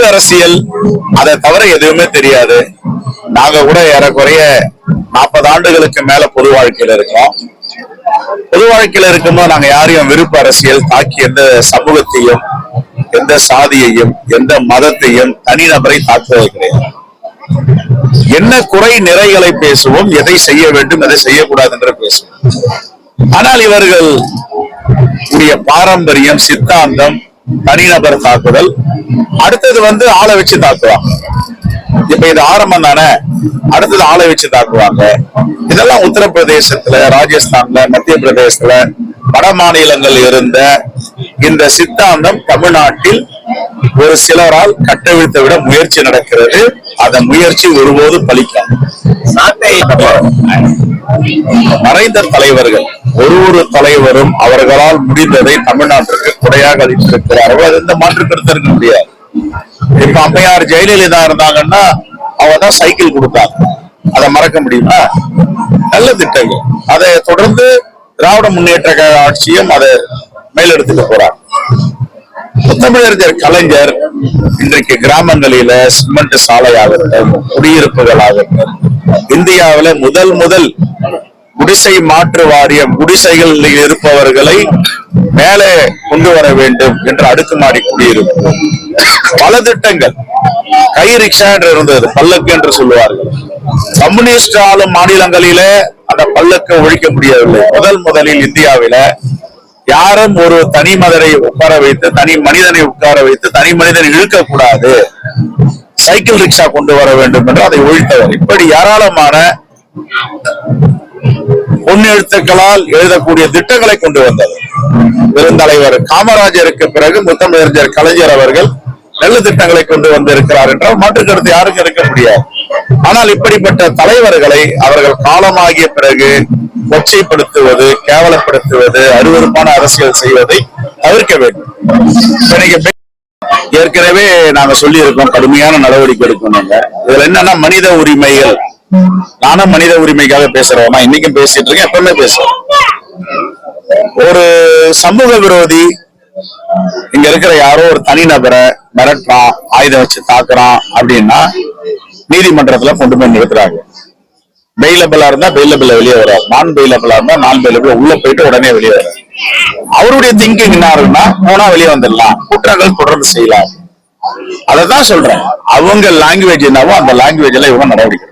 வெறுப்பு அரசியல் அதை தவிர எதுவுமே தெரியாது. நாங்க கூட ஏறக்குறைய நாற்பது ஆண்டுகளுக்கு மேல பொது வாழ்க்கையில இருக்கோம். பொது வாழ்க்கையில இருக்கும்போது நாங்க யாரையும் விருப்ப அரசியல் தாக்கி எந்த சமூகத்தையும் எந்த சாதியையும் எந்த மதத்தையும் தனிநபரை தாக்குவது கிடையாது. என்ன குறை நிறைகளை பேசுவோம் எதை செய்ய வேண்டும் எதை செய்யக்கூடாது என்று பேசுவோம். ஆனால் இவர்கள் பாரம்பரியம் சித்தாந்தம் தனிநபர் தாக்குதல். அடுத்தது வந்து ஆளை வச்சு தாக்குவாங்க. இப்ப இது ஆரம்பம் தானே? அடுத்தது ஆளை வச்சு தாக்குவாங்க. இதெல்லாம் உத்தரப்பிரதேசத்துல ராஜஸ்தான்ல மத்திய பிரதேசத்துல வட மாநிலங்கள் இருந்த இந்த சித்தாந்தம் தமிழ்நாட்டில் ஒரு சிலரால் கட்டவிழ்த்து விட முயற்சி நடக்கிறது. அந்த முயற்சி ஒருபோது பலிக்காது. மறைந்த தலைவர்கள். ஒரு ஒரு தலைவரும் அவர்களால் முடிந்ததை தமிழ்நாட்டிற்கு குறையாக அளித்திருக்கிறார்கள். அது எந்த மாற்று கருத்து இருக்க முடியாது. இப்ப அம்மையார் ஜெயலலிதா இருந்தாங்கன்னா அவங்க தான் சைக்கிள் கொடுத்தாங்க. அதை மறக்க முடியுமா? நல்ல திட்டங்கள். அதை தொடர்ந்து திராவிட முன்னேற்ற கழக ஆட்சியும் அதை மேலெடுத்துட்டு போறாங்க. முத்தமிழறிஞர் கலைஞர் இன்றைக்கு கிராமங்களில சிமெண்ட் சாலையாகட்டும் குடியிருப்புகளாகட்டும் இந்தியாவில முதல் முதல் குடிசை மாற்று வாரியம் குடிசைகளில் இருப்பவர்களை மேலே கொண்டு வர வேண்டும் என்று அடுக்குமாடி குடியிருப்பு பல திட்டங்கள் கை ரிக்ஷா என்று இருந்தது பல்லக்கு என்று சொல்லுவார்கள். கம்யூனிஸ்ட் ஆளும் மாநிலங்களிலே அந்த பல்லக்கு ஒழிக்க முடியவில்லை. முதல் முதலில் இந்தியாவில யாரும் ஒரு தனி மதரை உட்கார வைத்து தனி மனிதனை உட்கார வைத்து தனி மனிதனை இழுக்கக்கூடாது. சைக்கிள் ரிக்ஷா கொண்டு வர வேண்டும் என்று அதை ஒழித்தவர். இப்படி ஏராளமான பொன்னெழுத்துக்களால் எழுதக்கூடிய திட்டங்களை கொண்டு வந்தது. பெருந்தலைவர் காமராஜருக்கு பிறகு முத்தமிழறிஞர் கலைஞர் அவர்கள் நல்ல திட்டங்களை கொண்டு வந்திருக்கிறார் என்றால் மாற்று கருத்து யாருக்கும் இருக்க முடியாது. ஆனால் இப்படிப்பட்ட தலைவர்களை அவர்கள் காலமாகிய பிறகு கொச்சைப்படுத்துவது கேவலப்படுத்துவது அருவருப்பான அரசியல் செய்வதை தவிர்க்க வேண்டும். ஏற்கனவே நாங்க சொல்லி இருக்கோம் கடுமையான நடவடிக்கை எடுக்கணுங்க இதுல என்னன்னா மனித உரிமைகள் நானும் மனித உரிமைக்காக பேசுறேன். நான் இன்னைக்கும் பேசிட்டு இருக்கேன். எப்பவுமே பேசுறேன். ஒரு சமூக விரோதி இங்க இருக்கிற யாரோ ஒரு தனிநபரை மிரட்டுறான் ஆயுதம் வச்சு தாக்குறான் அப்படின்னா நீதிமன்றத்துல கொண்டு போய் நிறுத்துறாங்க. பெயிலபிளா இருந்தா பெயிலபிள வெளியே வராது நான் பெயிலபிளா இருந்தா நான் பெயிலபிள் உள்ள போயிட்டு உடனே வெளியே வராது அவருடைய திங்கிங் என்ன இருக்குன்னா போனா வெளியே வந்துடலாம். குற்றங்கள் தொடர்ந்து செய்யலாம். அததான் சொல்றேன். அவங்க லாங்குவேஜ் என்னவோ அந்த லாங்குவேஜ்ல இவங்க நடவடிக்கை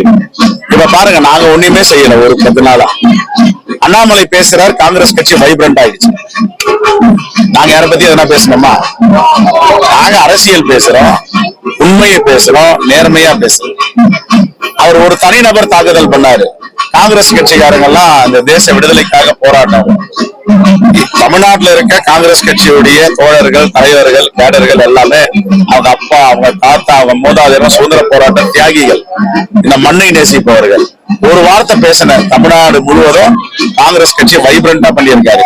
எடுக்கணும். இப்ப பாருங்க நாங்க ஒண்ணுமே செய்யல ஒரு பத்து நாளா. அண்ணாமலை பேசுறார் காங்கிரஸ் கட்சி வைப்ரண்ட் ஆயிடுச்சு. நாங்க யார பத்தி எதனா பேசணுமா? நாங்க அரசியல் பேசுறோம் உண்மையை பேசுறோம் நேர்மையா பேசுறோம். அவர் ஒரு தனிநபர் தாக்குதல் பண்ணாரு. காங்கிரஸ் கட்சிக்காரங்க எல்லாம் அந்த தேச விடுதலைக்காக போராட்டம். தமிழ்நாட்டுல இருக்க காங்கிரஸ் கட்சியுடைய தோழர்கள் தலைவர்கள் கேடர்கள் எல்லாமே அவங்க அப்பா அவங்க தாத்தா அவங்க சுதந்திர போராட்ட தியாகிகள் இந்த மண்ணை நேசிப்பவர்கள். ஒரு வார்த்தை பேசின தமிழ்நாடு முழுவதும் காங்கிரஸ் கட்சி வைப்ரண்டா பண்ணியிருக்காரு.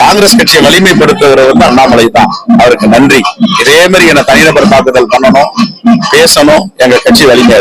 காங்கிரஸ் கட்சியை வலிமைப்படுத்துகிறது வந்து அண்ணாமலை தான். அவருக்கு நன்றி. இதே மாதிரி என்ன தனிநபர் தாக்குதல் பண்ணணும் பேசணும் எங்க கட்சி வலிமை